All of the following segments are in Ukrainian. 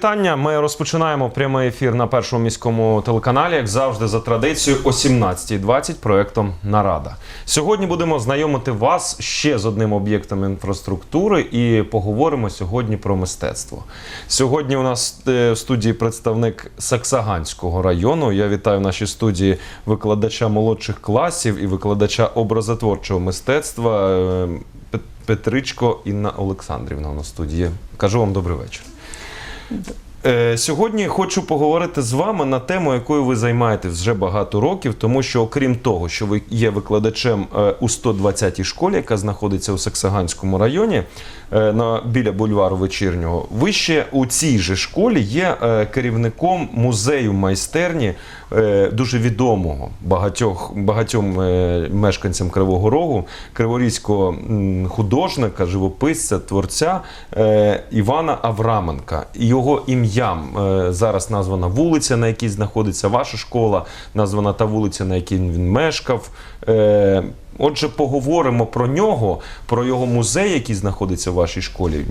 Вітання. Ми розпочинаємо прямий ефір на першому міському телеканалі, як завжди, за традицією о 17.20 проектом Нарада. Сьогодні будемо знайомити вас ще з одним об'єктом інфраструктури і поговоримо сьогодні про мистецтво. Сьогодні у нас е, в студії представник Саксаганського району. Я вітаю в нашій студії викладача молодших класів і викладача образотворчого мистецтва е, Пет- Петричко Інна Олександрівна на студії. Кажу вам добрий вечір. Е, Сьогодні хочу поговорити з вами на тему, якою ви займаєтесь вже багато років, тому що, окрім того, що ви є викладачем е, у 120-й школі, яка знаходиться у Саксаганському районі е, на біля бульвару вечірнього, ви ще у цій же школі є керівником музею майстерні дуже відомого багатьох багатьом е, мешканцям Кривого Рогу, криворізького художника, живописця, творця е, Івана Авраменка. Його ім'ям е, зараз названа вулиця, на якій знаходиться ваша школа, названа та вулиця, на якій він мешкав. Отже, поговоримо про нього, про його музей, який знаходиться в вашій школі.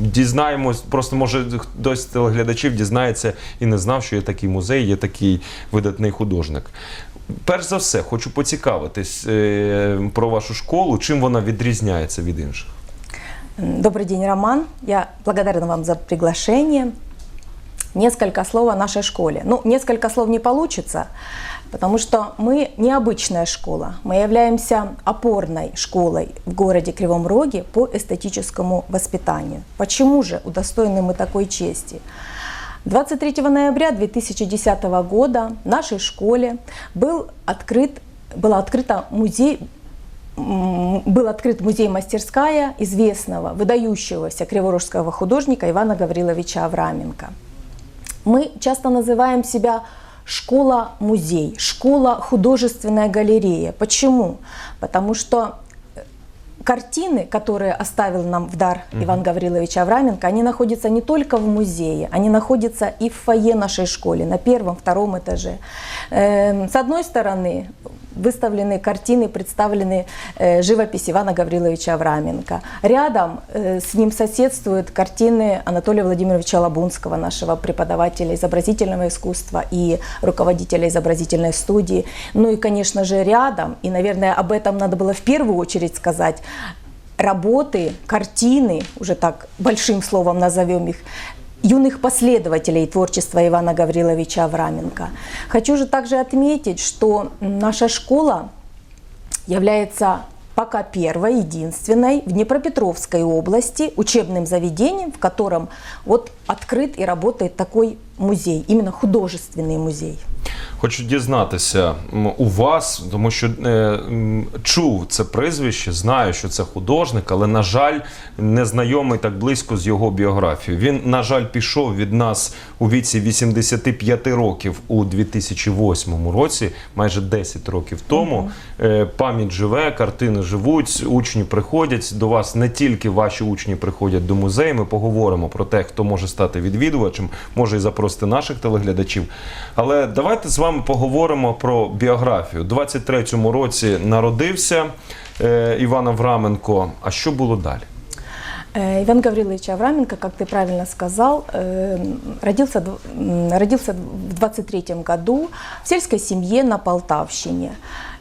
Дізнаємось, просто може хтось з телеглядачів дізнається і не знав, що є такий музей, є такий видатний художник. Перш за все, хочу поцікавитись е, про вашу школу, чим вона відрізняється від інших. Добрый день, Роман. Я благодарна вам за приглашение. Несколько слов о нашей школе. Ну, несколько слов не получится, потому что мы необычная школа. Мы являемся опорной школой в городе Кривом Роге по эстетическому воспитанию. Почему же удостоены мы такой чести? 23 ноября 2010 года в нашей школе был открыт, была открыта музей был открыт музей-мастерская известного, выдающегося криворожского художника Ивана Гавриловича Авраменко. Мы часто называем себя школа-музей, школа-художественная галерея. Почему? Потому что э, картины, которые оставил нам в дар Иван Гаврилович Авраменко, они находятся не только в музее, они находятся и в фойе нашей школы, на первом, втором этаже. Эм, С одной стороны, выставлены картины, представлены э, живопись Ивана Гавриловича Авраменко. Рядом э, с ним соседствуют картины Анатолия Владимировича Лабунского, нашего преподавателя изобразительного искусства и руководителя изобразительной студии. Ну и, конечно же, рядом, и, наверное, об этом надо было в первую очередь сказать, работы, картины, уже так большим словом назовем их, юных последователей творчества Ивана Гавриловича Авраменко. Хочу же также отметить, что наша школа является пока первой, единственной в Днепропетровской области учебным заведением, в котором вот открыт и работает такой музей, именно художественный музей. Хочу дізнатися у вас, тому що е, чув це прізвище, знаю, що це художник, але, на жаль, не знайомий так близько з його біографією. Він, на жаль, пішов від нас у віці 85 років у 2008 році, майже 10 років тому. Е, пам'ять живе, картини живуть, учні приходять до вас. Не тільки ваші учні приходять до музею. Ми поговоримо про те, хто може стати відвідувачем, може і запросити наших телеглядачів. Але давайте з вами поговоримо про біографію. У 23-му році народився е, Іван Авраменко. А що було далі? Э, Иван Гаврилович Авраменко, как ты правильно сказал, э, родился, родился в 23 году в сельской семье на Полтавщине.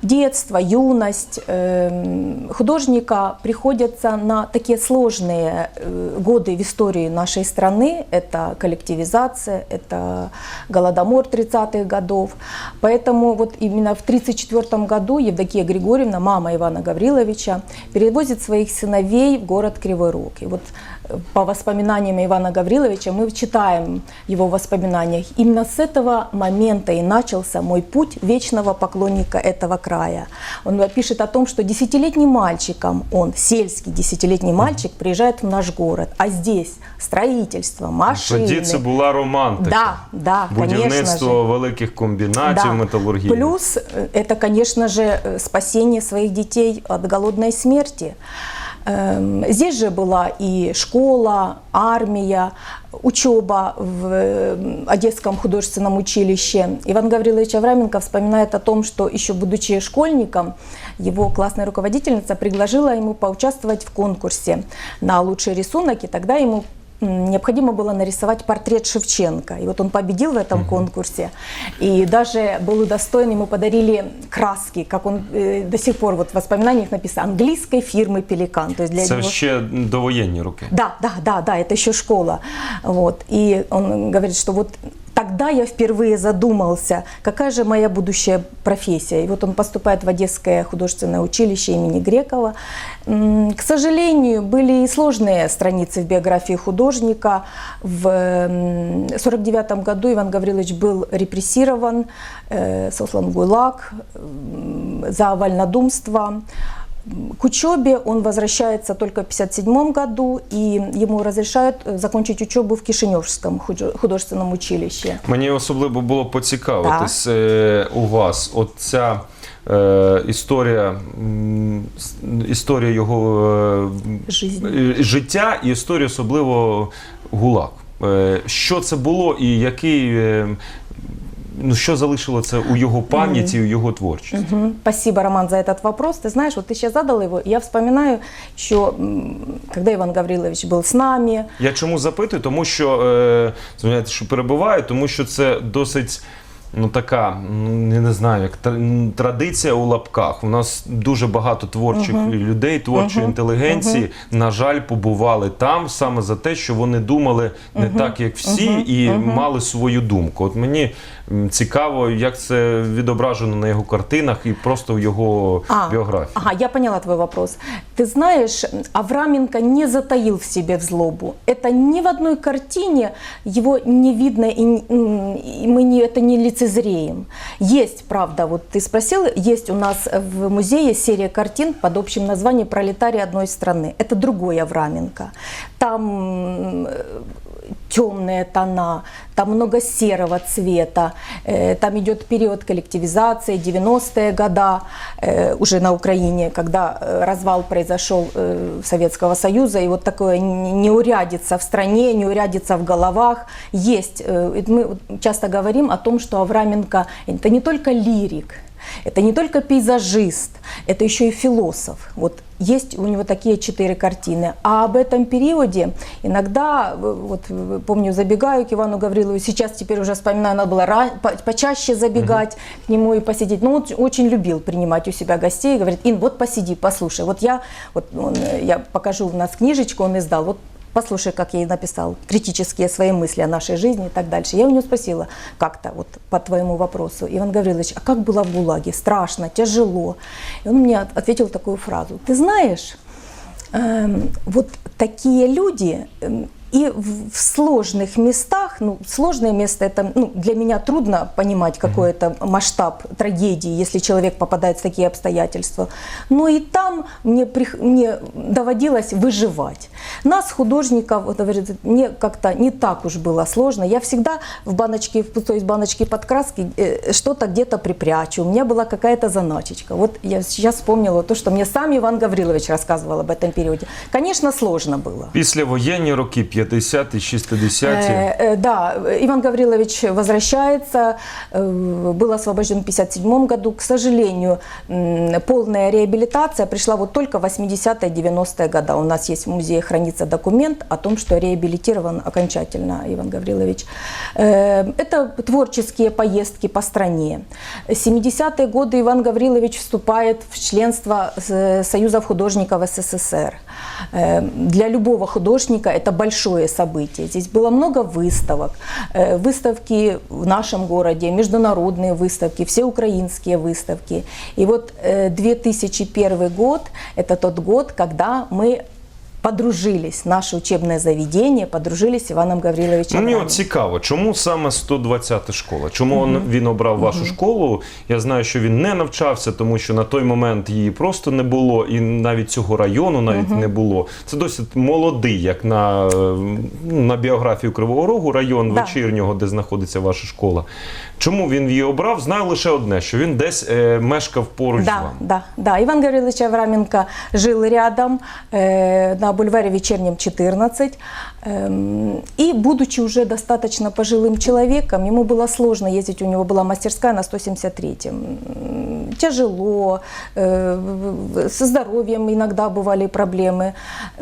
Детство, юность э, художника приходятся на такие сложные годы в истории нашей страны. Это коллективизация, это голодомор 30-х годов. Поэтому вот именно в 1934 году Евдокия Григорьевна, мама Ивана Гавриловича, перевозит своих сыновей в город Кривой Рог. И вот э, по воспоминаниям Ивана Гавриловича мы читаем его в воспоминаниях. Именно с этого момента и начался мой путь вечного поклонника этого края. Он пишет о том, что десятилетним мальчиком, он сельский десятилетний мальчик, приезжает в наш город, а здесь строительство, машины. Тоді це була романтика. Да, да, конечно Будівництво же. великих комбінатів Да. металургійних. Плюс э, это, конечно же, э, спасение своих детей от голодной смерти. Эм, Здесь же была и школа, армия, учеба в э, Одесском художественном училище. Иван Гаврилович Авраменко вспоминает о том, что еще будучи школьником, его классная руководительница предложила ему поучаствовать в конкурсе на лучший рисунок, и тогда ему м, необходимо было нарисовать портрет Шевченко. И вот он победил в этом конкурсе. И даже был удостоен, ему подарили краски, как он э, до сих пор вот в воспоминаниях написано, английской фирмы «Пеликан». То есть для Це него... ще довоєнні роки. Да, да, да, да, это еще школа. Вот. И он говорит, что вот тогда я впервые задумался, какая же моя будущая профессия. И вот он поступает в Одесское художественное училище имени Грекова. К сожалению, были и сложные страницы в биографии художника. В 1949 году Иван Гаврилович был репрессирован, э, сослан в ГУЛАГ за вольнодумство. К учебе он возвращается только в 1957 году, и ему разрешают э, закончить учебу в Кишиневском худо- художественном училище. Мені особливо було поцікавитись е, у вас. От ця е, історія, історія його е, е, життя і історія особливо ГУЛАГ. Е, що це було і який е, Ну, що залишило це у його пам'яті, у його творчості? Мгм. Спасибо, Роман, за этот вопрос. Ты знаешь, вот ты сейчас задал его, и я вспоминаю, что м, когда Иван Гаврилович был с нами, Я чому запитую? Тому що е, звиняйте, що перебуваю, тому що це досить. Ну, така, ну я не знаю, як та- м, традиція у лапках. У нас дуже багато творчих людей, творчої інтелігенції, на жаль, побували там саме за те, що вони думали не так, як всі, і мали свою думку. От мені м, цікаво, як це відображено на його картинах і просто в його біографії. Ага, я поняла твой вопрос. Ты знаешь, Авраменко не затаил в себе в злобу. Это ни в одной картине его не видно, и, н- м, и мы не, это не лицезреем. Есть, правда, вот ты спросил, есть у нас в музее серия картин под общим названием «Пролетарии одной страны». Это другой Авраменко. Там м, темные тона, там много серого цвета, э, там идет период коллективизации, 90-е года э, уже на Украине, когда э, развал произошел э, Советского Союза, и вот такое н- неурядица в стране, неурядица в головах есть. Э, и Мы вот часто говорим о том, что Авраменко это не только лирик, это не только пейзажист, это еще и философ. Вот есть у него такие четыре картины. А об этом периоде иногда, э, вот э, помню, забегаю к Ивану Гаврилову, сейчас теперь уже вспоминаю, надо было ра- по- почаще забегать к нему и посидеть. Ну, он очень любил принимать у себя гостей, говорит, Ин, вот посиди, послушай. Вот я, вот он, э, я покажу у нас книжечку, он издал, вот послушай, как я ей написал критические свои мысли о нашей жизни и так дальше. Я у него спросила как-то вот по твоему вопросу, Иван Гаврилович, а как было в ГУЛАГе? Страшно, тяжело. И он мне от- ответил такую фразу. Ты знаешь, эм, вот такие люди эм, и в, в сложных местах, ну, сложное место, это ну, для меня трудно понимать, какой это масштаб трагедии, если человек попадает в такие обстоятельства. Но и там мне, прих- мне доводилось выживать. Нас, художников, вот, говорит, мне как-то не так уж было сложно. Я всегда в баночке, в пустой баночке под краски э, что-то где-то припрячу. У меня была какая-то заначечка. Вот я сейчас вспомнила то, что мне сам Иван Гаврилович рассказывал об этом периоде. Конечно, сложно было. Післявоєнні роки, 50-ті, 60-ті. Э, э, да, Иван Гаврилович возвращается, э, был освобожден в 1957 году. К сожалению, полная реабилитация пришла вот только в 80-е, 90-е годы. У нас есть в музее хранится документ о том, что реабилитирован окончательно Иван Гаврилович. Это творческие поездки по стране. 70-е годы Иван Гаврилович вступает в членство с- Союза художников СССР. Для любого художника это большое событие. Здесь было много выставок. Э, Выставки в нашем городе, международные выставки, все украинские выставки. И вот э, 2001 год – это тот год, когда мы подружились, наше учебное заведение подружились с Иваном Гавриловичем. Ну, мені от цікаво, чому саме 120-та школа? Чому він- він обрав вашу школу? Я знаю, що він не навчався, тому що на той момент її просто не було, і навіть цього району навіть не було. Це досить молодий, як на, е, ну, на біографію Кривого Рогу, район Да. вечірнього, де знаходиться ваша школа. Чому він її обрав? Знаю лише одне, що він десь е, мешкав поруч з Да, вами. да, да. Иван Гаврилович Авраменко жил рядом, э, на на бульваре Вечернем 14. Эм, И, будучи уже достаточно пожилым человеком, ему было сложно ездить, у него была мастерская на 173-м. М, Тяжело, э, со здоровьем иногда бывали проблемы.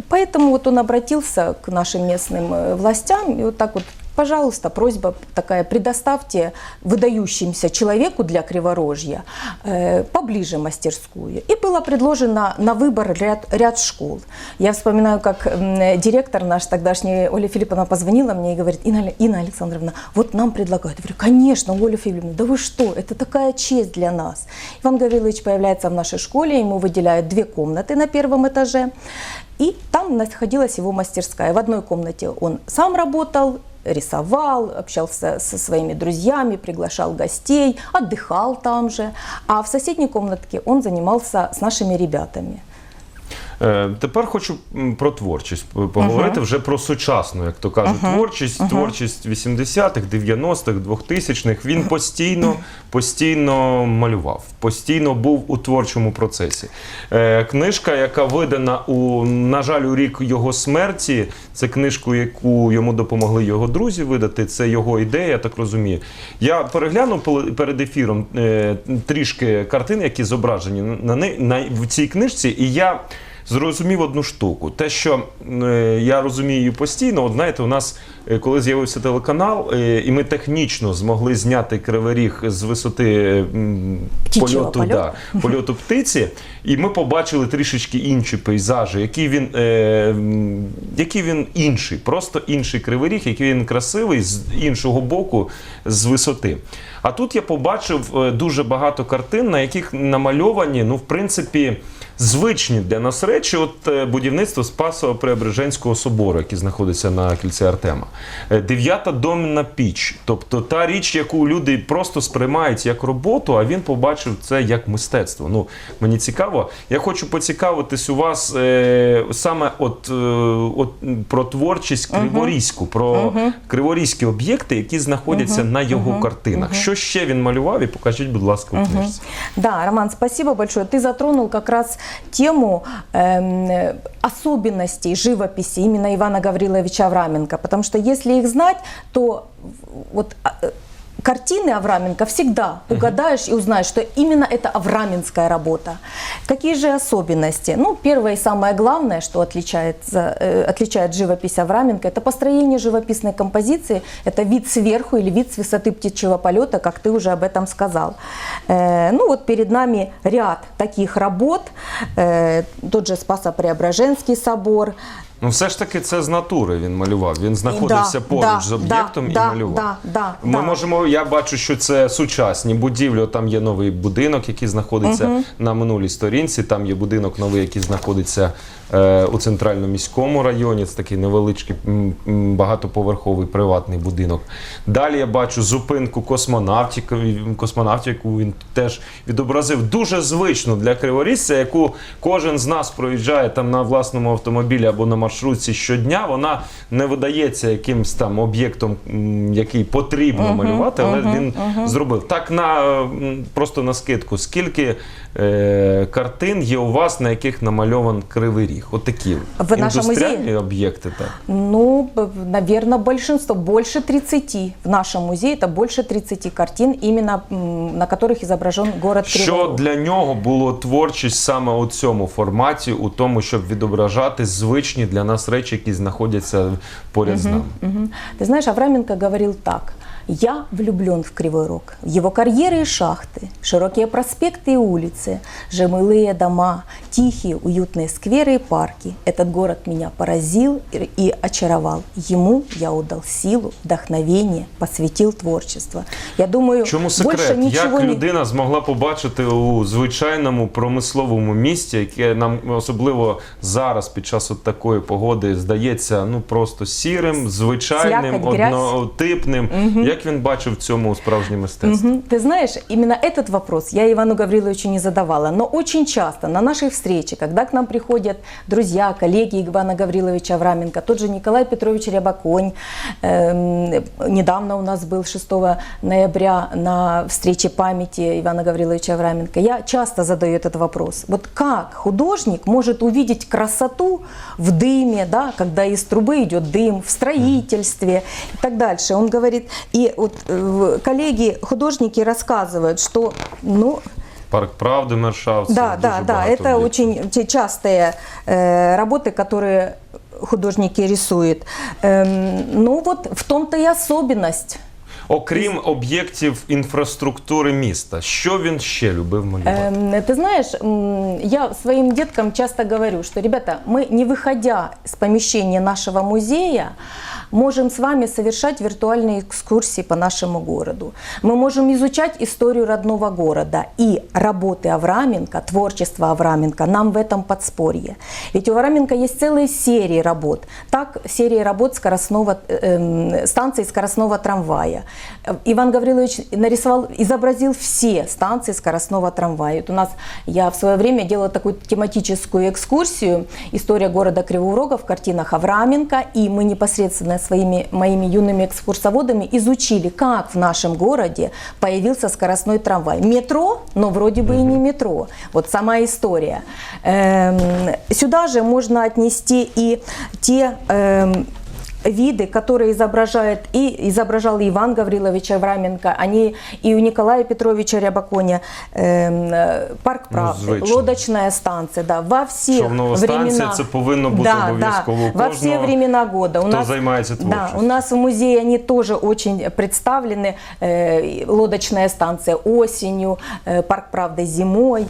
Поэтому вот он обратился к нашим местным э, властям и вот так вот Пожалуйста, просьба такая, предоставьте выдающимся человеку для Криворожья э, поближе мастерскую. И было предложено на выбор ряд, ряд школ. Я вспоминаю, как м, директор наш тогдашний, Оля Филипповна, позвонила мне и говорит, Инна, Инна Александровна, вот нам предлагают. Я говорю, конечно, Оля Филипповна, да вы что, это такая честь для нас. Иван Гаврилович появляется в нашей школе, ему выделяют две комнаты на первом этаже. И там находилась его мастерская. В одной комнате он сам работал, рисовал, общался со своими друзьями, приглашал гостей, отдыхал там же. А в соседней комнатке он занимался с нашими ребятами. Е, Тепер хочу про творчість поговорити вже про сучасну, як то кажуть, творчість, творчість 80-х, 90-х, 2000-х. Він постійно, постійно малював, постійно був у творчому процесі. Е, Книжка, яка видана у, на жаль, у рік його смерті, це книжку, яку йому допомогли його друзі видати. Це його ідея, я так розумію. Я переглянув перед ефіром е, трішки картин, які зображені на, на, на в цій книжці, і я зрозумів одну штуку. Те, що е, я розумію постійно, от знаєте, у нас, е, коли з'явився телеканал, е, і ми технічно змогли зняти кривий ріг з висоти Птічого польоту. Да, польоту птиці, і ми побачили трішечки інші пейзажі, який він, е, який він інший, просто інший кривий ріг, який він красивий з іншого боку, з висоти. А тут я побачив дуже багато картин, на яких намальовані, ну, в принципі, звичні для нас речі, от е, будівництво Спасово Преображенського собору, який знаходиться на кільці Артема. Е, Дев'ята домна піч, тобто та річ, яку люди просто сприймають як роботу, а він побачив це як мистецтво. Ну, мені цікаво. Я хочу поцікавитись у вас е, саме от, е, от про творчість Криворізьку, про криворізькі об'єкти, які знаходяться на його картинах. Що ще він малював? І покажіть, будь ласка, у книжці. Да, Роман, спасибо большое. Ты затронул как раз тему эм, э, особенностей живописи именно Ивана Гавриловича Авраменко. Потому что если их знать, то в- вот а, э, картины Авраменко всегда угадаешь и узнаешь, что именно это авраменская работа. Какие же особенности? Ну, первое и самое главное, что отличает, э, отличает живопись Авраменко, это построение живописной композиции, это вид сверху или вид с высоты птичьего полета, как ты уже об этом сказал. Э, ну вот перед нами ряд таких работ, Э, тот же Спасо-Преображенский собор, Ну, все ж таки, це з натури він малював. Він знаходився Да, поруч да, з об'єктом да, і да, малював. да, да, Ми да. можемо, я бачу, що це сучасні будівлі. От Там є новий будинок, який знаходиться на минулій сторінці. Там є будинок новий, який знаходиться е, у центральному міському районі. Це такий невеличкий м, м, багатоповерховий приватний будинок. Далі я бачу зупинку космонавтів, космонавтів, яку він теж відобразив дуже звично для криворізця, яку кожен з нас проїжджає там на власному автомобілі або на маршрутці щодня. Вона не видається якимсь там об'єктом, який потрібно малювати, але він зробив. Так на просто на скидку, скільки е, картин є у вас, на яких намальован кривий ріг? От такі В нашому індустріальні музеї? об'єкти. Так. Ну, наверное, большинство, больше 30. В нашем музее это больше 30 картин, именно м, на которых изображен город Що Кривой Рог. для нього було творчість саме у цьому форматі, у тому, щоб відображати звичні для нас речі, які знаходяться поряд з нами? Мгм. Ты знаешь, Авраменко говорил так. «Я влюблен в Кривой Рог, в его карьеры и шахты, широкие проспекты и улицы, жемылые дома, тихие уютные скверы и парки. Этот город меня поразил и- и очаровал. Ему я отдал силу, вдохновение, посвятил творчество». Я думаю, Чому больше секрет? ничего Як не... людина змогла побачити у звичайному промисловому місті, яке нам особливо зараз під час от такої погоди здається ну просто сірим, звичайним, Слякоть, грязь. однотипним. Як Як він бачив в цьому справжнє мистецтво? Мгм. Ты знаешь, именно этот вопрос я Ивану Гавриловичу не задавала, но очень часто на нашей встрече, когда к нам приходят друзья, коллеги Ивана Гавриловича Авраменко, тот же Николай Петрович Рябаконь, эм, недавно у нас был 6 ноября на встрече памяти Ивана Гавриловича Авраменко, я часто задаю этот вопрос. Вот как художник может увидеть красоту в дыме, да, когда из трубы идет дым, в строительстве и так дальше. Он говорит, и вот э, коллеги, художники рассказывают, что, ну, Парк правди, Мершавці. да, дуже да, да, багато это об'єктів. очень те частые э, работы, которые художники рисуют. Эм, ну вот в том-то и особенность. Окрім об'єктів інфраструктури міста, що він ще любив малювати? Эм, Ты знаешь, м, я своим деткам часто говорю, что, ребята, мы, не выходя из помещения нашего музея, можем с вами совершать виртуальные экскурсии по нашему городу. Мы можем изучать историю родного города и работы Авраменко, творчество Авраменко нам в этом подспорье. Ведь у Авраменко есть целые серии работ. Так, серии работ скоростного, э, эм, станции скоростного трамвая. Иван Гаврилович нарисовал, изобразил все станции скоростного трамвая. Вот у нас я в свое время делала такую тематическую экскурсию «История города Кривого в картинах Авраменко, и мы непосредственно своими моими юными экскурсоводами изучили, как в нашем городе появился скоростной трамвай. Метро, но вроде бы и не метро. Вот сама история. Эм, сюда же можно отнести и те эм, виды, которые изображает и изображал и Иван Гаврилович Авраменко, они и у Николая Петровича Рябаконя, эм, э, парк Ну, правды, звично. лодочная станция, да, во всех Човнова станція временах. це повинно бути да, обов'язково у да, во все кожного, времена года. У хто займається да, творчістю. у нас в музее они тоже очень представлены. Э, лодочная станция осенью, э, парк правды зимой.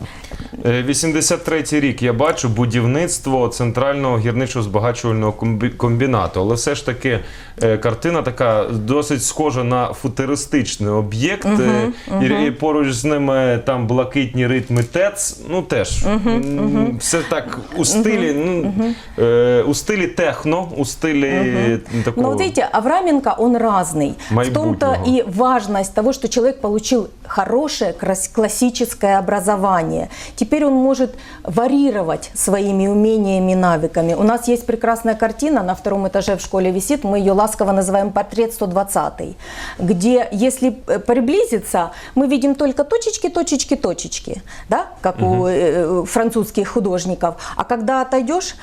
Е, 83-й рік я бачу будівництво центрального гірничо-збагачувального комбі- комбінату. Але все ж таки е, картина така досить схожа на футуристичний об'єкт. Е, І, і поруч з ними там блакитні ритми ТЕЦ. Ну теж м, все так у стилі, ну, е, у стилі техно, у стилі такого. Но вот видите, Авраменко, он разный. В том-то и важность того, что человек получил хорошее классическое образование. Теперь он может варьировать своими умениями и навыками. У нас есть прекрасная картина на втором этаже в школе висит, мы ее ласково называем «Портрет 120», где, если э, приблизиться, мы видим только точечки, точечки, точечки, да, как у э, французских художников. А когда отойдешь,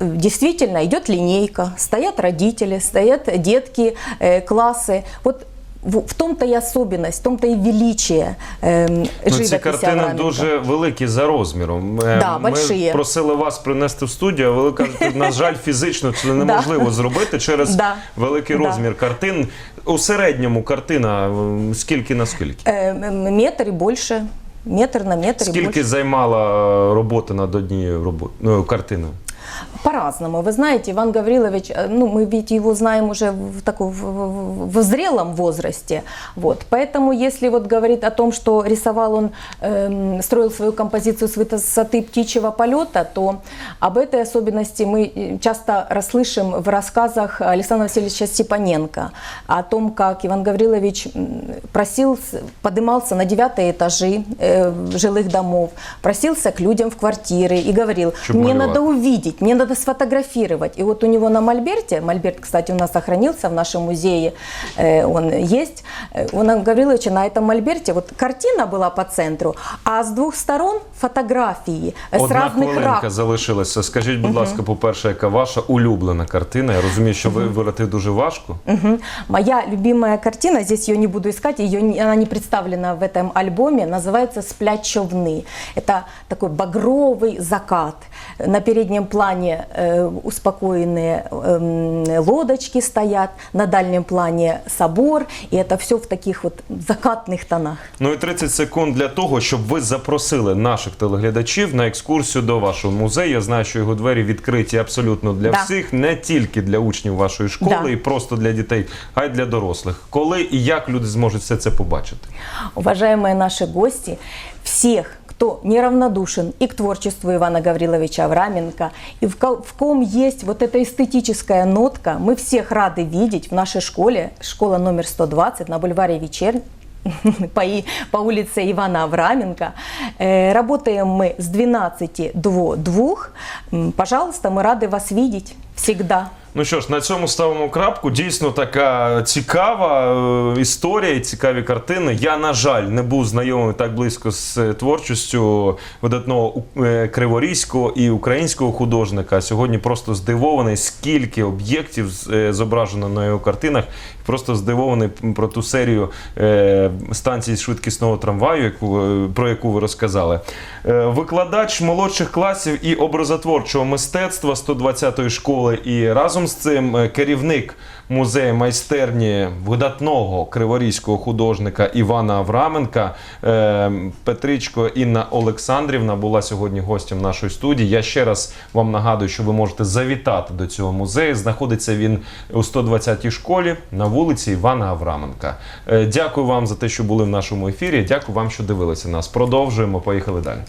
Действительно, идет линейка, стоят родители, стоят детки, э, классы. Вот в, том-то и особенность, в том-то и величие э, Ну, живописи ці картини дуже великі за розміром. Е, Да, Ми большие. просили вас принести в студію, а ви кажете, на жаль, фізично це неможливо зробити через Да. великий Да. розмір картин. У середньому картина скільки на скільки? Э, метр и больше, метр на метр Скільки больше. займала е, робота над однією робо- ну, картиною? По-разному. Вы знаете, Иван Гаврилович, э, ну, мы ведь его знаем уже в, таком, в, в- зрелом возрасте. Вот. Поэтому, если вот говорить о том, что рисовал он, эм, строил свою композицию с высоты птичьего полета, то об этой особенности мы э, часто расслышим в рассказах Александра Васильевича Степаненко о том, как Иван Гаврилович просил, подымался на девятые этажи э, жилых домов, просился к людям в квартиры и говорил, Чтоб мне малевать». надо увидеть, мне надо сфотографировать. И вот у него на Мольберте, Мольберт, кстати, у нас сохранился в нашем музее, э, он есть, э, у Ивана Гавриловича на этом Мольберте вот картина была по центру, а с двух сторон фотографии э, с Одна разных хвилинка ракурсов. залишилася. Скажіть, будь ласка, по-перше, яка ваша улюблена картина? Я розумію, що ви вибрати дуже важко. Мгм. Моя любимая картина, здесь ее не буду искать, ее, не- она не представлена в этом альбоме, называется «Сплять човны». Это такой багровый закат. На переднем плане э, успокоенные эм, лодочки стоят, на дальнем плане собор, и это все в таких вот закатных тонах. Ну і 30 секунд для того, щоб ви запросили наших телеглядачів на екскурсію до вашого музею. Я знаю, що його двері відкриті абсолютно для Да. всіх, не тільки для учнів вашої школи Да. і просто для дітей, а й для дорослих. Коли і як люди зможуть все це побачити? Уважаемые наши гости, всех, кто неравнодушен и к творчеству Ивана Гавриловича Авраменко, и в, ко- в ком есть вот эта эстетическая нотка, мы всех рады видеть в нашей школе, школа номер 120 на бульваре Вечерний, по, и- по улице Ивана Авраменко. Э, Работаем мы с 12 до 2. М, Пожалуйста, мы рады вас видеть всегда. Ну що ж, на цьому ставимо крапку. Дійсно така цікава е, історія, і цікаві картини. Я, на жаль, не був знайомий так близько з е, творчістю видатного у- е, криворізького і українського художника. Сьогодні просто здивований, скільки об'єктів з- е, зображено на його картинах. Просто здивований про ту серію е, станцій швидкісного трамваю, яку, е, про яку ви розказали. Е, викладач молодших класів і образотворчого мистецтва 120-ї школи, і разом з цим керівник музею майстерні видатного криворізького художника Івана Авраменка. Е, Петричко Інна Олександрівна була сьогодні гостем нашої студії. Я ще раз вам нагадую, що ви можете завітати до цього музею. Знаходиться він у 120-й школі на вулиці Івана Авраменка. Е, Дякую вам за те, що були в нашому ефірі. Дякую вам, що дивилися нас. Продовжуємо. Поїхали далі.